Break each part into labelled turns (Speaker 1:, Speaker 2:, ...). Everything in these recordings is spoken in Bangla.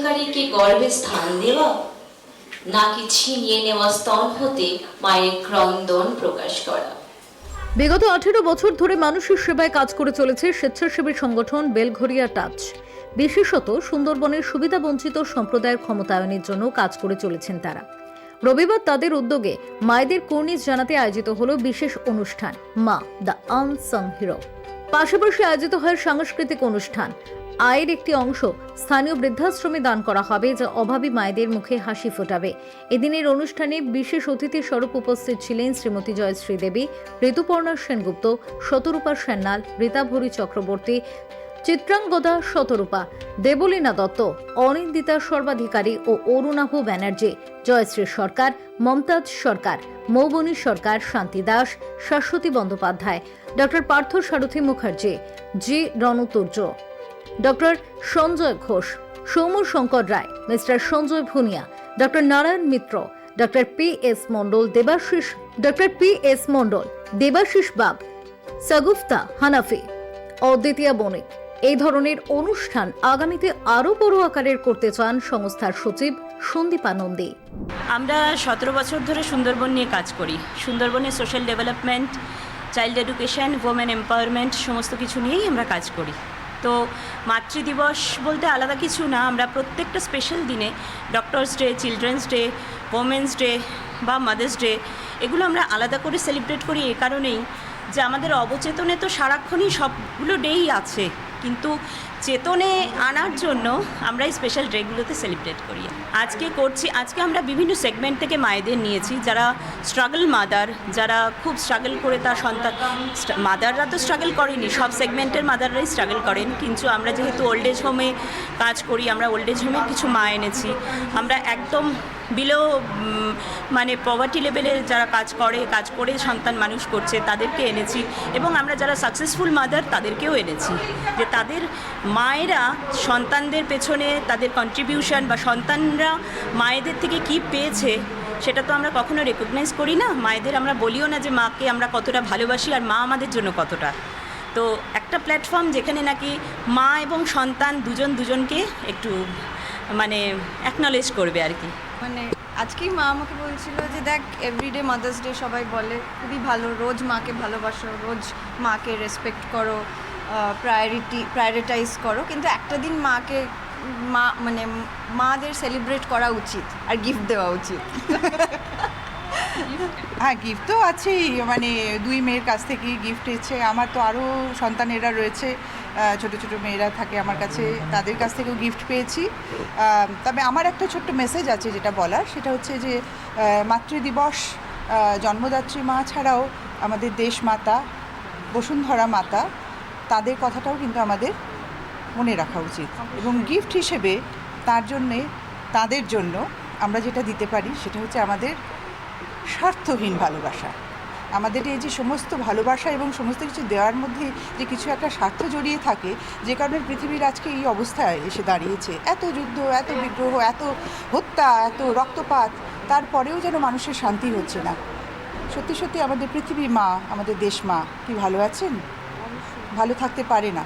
Speaker 1: অধিকারীকে গর্ভে স্থান দেওয়া? নাকি ছিনিয়ে নেওয়া স্তন হতে মায়ের ক্রন্দন প্রকাশ করা?
Speaker 2: বিগত আঠেরো বছর ধরে মানুষের সেবায় কাজ করে চলেছে স্বেচ্ছাসেবী সংগঠন বেলঘরিয়া টাচ। বিশেষত সুন্দরবনের সুবিধাবঞ্চিত সম্প্রদায়ের ক্ষমতায়নের জন্য কাজ করে চলেছেন তারা। রবিবার তাদের উদ্যোগে মায়েদের কর্নিশ জানাতে আয়োজিত হলো বিশেষ অনুষ্ঠান, মা দ্য আনসাং হিরো। পাশাপাশি আয়োজিত হয় সাংস্কৃতিক অনুষ্ঠান আয়ের একটি অংশ স্থানীয় বৃদ্ধাশ্রমে দান করা হবে, যা অভাবী মায়েদের মুখে হাসি ফোটাবে। এদিনের অনুষ্ঠানে বিশেষ অতিথি স্বরূপ উপস্থিত ছিলেন শ্রীমতী জয়শ্রী দেবী, ঋতুপর্ণা সেনগুপ্ত, শতরূপা সেন্নাল রীতাভরি চক্রবর্তী, চিত্রাঙ্গদা শতরূপা, দেবলীনা দত্ত, অনিন্দিতা সর্বাধিকারী ও অরুণাভ ব্যানার্জি, জয়শ্রী সরকার, Mumtaz Sarkar, Moubani Sarkar, Shanti Das, Shashwati Bandyopadhyay doctor Partha Sarathi Mukherjee, G Ranaturya. Doctor Sanjay Ghosh, Soumya Shankar Roy, mister Sanjay Bhunia doctor Narayan Mitra, doctor P S Mondal, Debashis, doctor P S Mondal, Debashis Bag Sagufta Hanafi, অদ্বিতীয়া Banik. এই ধরনের অনুষ্ঠান আগামীতে আরও বড় আকারের করতে চান সংস্থার সচিব সন্দীপা নন্দী।
Speaker 3: আমরা সতেরো বছর ধরে সুন্দরবন নিয়ে কাজ করি। সুন্দরবনের social development, child education women empowerment সমস্ত কিছু নিয়েই আমরা কাজ করি। তো মাতৃদিবস বলতে আলাদা কিছু না, আমরা প্রত্যেকটা স্পেশাল দিনে doctors day children's day women's day বা মাদার্স ডে এগুলো আমরা আলাদা করে সেলিব্রেট করি। এ কারণেই যে আমাদের অবচেতনে তো সারাক্ষণই সবগুলো ডেই আছে। কিন্তু চেতনে আনার জন্য আমরা এই স্পেশাল ডেগুলোতে সেলিব্রেট করি। আজকে করছি, আজকে আমরা বিভিন্ন সেগমেন্ট থেকে মায়েদের নিয়েছি, যারা স্ট্রাগল মাদার যারা খুব স্ট্রাগল করে তার সন্তান মাদাররা তো স্ট্রাগল করেনি, সব সেগমেন্টের মাদাররাই স্ট্রাগল করেন, কিন্তু আমরা যেহেতু ওল্ড এজ হোমে কাজ করি, আমরা ওল্ড এজ হোমে কিছু মা এনেছি, আমরা একদম বিলো মানে পভার্টি লেভেলের যারা কাজ করে কাজ করে সন্তান মানুষ করছে, তাদেরকে এনেছি, এবং আমরা যারা সাকসেসফুল মাদার তাদেরকেও এনেছি, যে তাদের মায়েরা সন্তানদের পেছনে তাদের কন্ট্রিবিউশন বা সন্তানরা মায়েদের থেকে কি পেয়েছে, সেটা তো আমরা কখনো রেকগনাইজ করি না। মায়েদের আমরা বলিও না যে মাকে আমরা কতটা ভালোবাসি আর মা আমাদের জন্য কতটা। তো একটা প্ল্যাটফর্ম যেখানে নাকি মা এবং সন্তান দুজন দুজনকে একটু মানে অ্যাকনলেজ করবে আর কি।
Speaker 4: মানে আজকেই মা আমাকে বলছিল যে দেখ এভরিডে মাদার্স ডে সবাই বলে, খুবই ভালো, রোজ মাকে ভালোবাসো, রোজ মাকে রেসপেক্ট করো। প্রায়োরিটি প্রায়োরিটাইজ করো। কিন্তু একটা দিন মাকে, মা মানে মাদের সেলিব্রেট করা উচিত আর গিফট দেওয়া উচিত।
Speaker 5: হ্যাঁ গিফট তো আছেই। মানে দুই মেয়ের কাছ থেকেই গিফট এসেছে। আমার তো আরও সন্তানেরা রয়েছে। ছোট ছোট মেয়েরা থাকে আমার কাছে। তাদের কাছ থেকেও গিফট পেয়েছি। তবে আমার একটা ছোট্ট মেসেজ আছে যেটা বলার। সেটা হচ্ছে যে মাতৃদিবস জন্মদাত্রী মা ছাড়াও আমাদের দেশ মাতা বসুন্ধরা মাতা তাদের কথাটাও কিন্তু আমাদের মনে রাখা উচিত। এবং গিফট হিসেবে তার জন্যে, তাদের জন্য আমরা যেটা দিতে পারি সেটা হচ্ছে আমাদের স্বার্থহীন ভালোবাসা। আমাদের এই যে সমস্ত ভালোবাসা এবং সমস্ত কিছু দেওয়ার মধ্যে যে কিছু একটা স্বার্থ জড়িয়ে থাকে, যে কারণে পৃথিবীর আজকে এই অবস্থায় এসে দাঁড়িয়েছে। এত যুদ্ধ, এত বিগ্রহ এত হত্যা, এত রক্তপাত, তারপরেও যেন মানুষের শান্তি হচ্ছে না। সত্যি সত্যি আমাদের পৃথিবী মা, আমাদের দেশ মা, কি ভালো আছেন? ভালো থাকতে পারে না।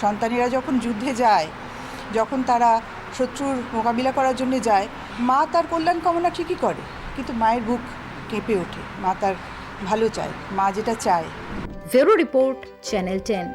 Speaker 5: সন্তানেরা যখন যুদ্ধে যায়, যখন তারা শত্রুর মোকাবিলা করার জন্য যায়, মা তার কল্যাণ কামনা ঠিকই করে, কিন্তু মায়ের বুক কেঁপে ওঠে। মা তার ভালো চায়, মা যেটা চায়।
Speaker 2: ভেরো রিপোর্ট, চ্যানেল টেন।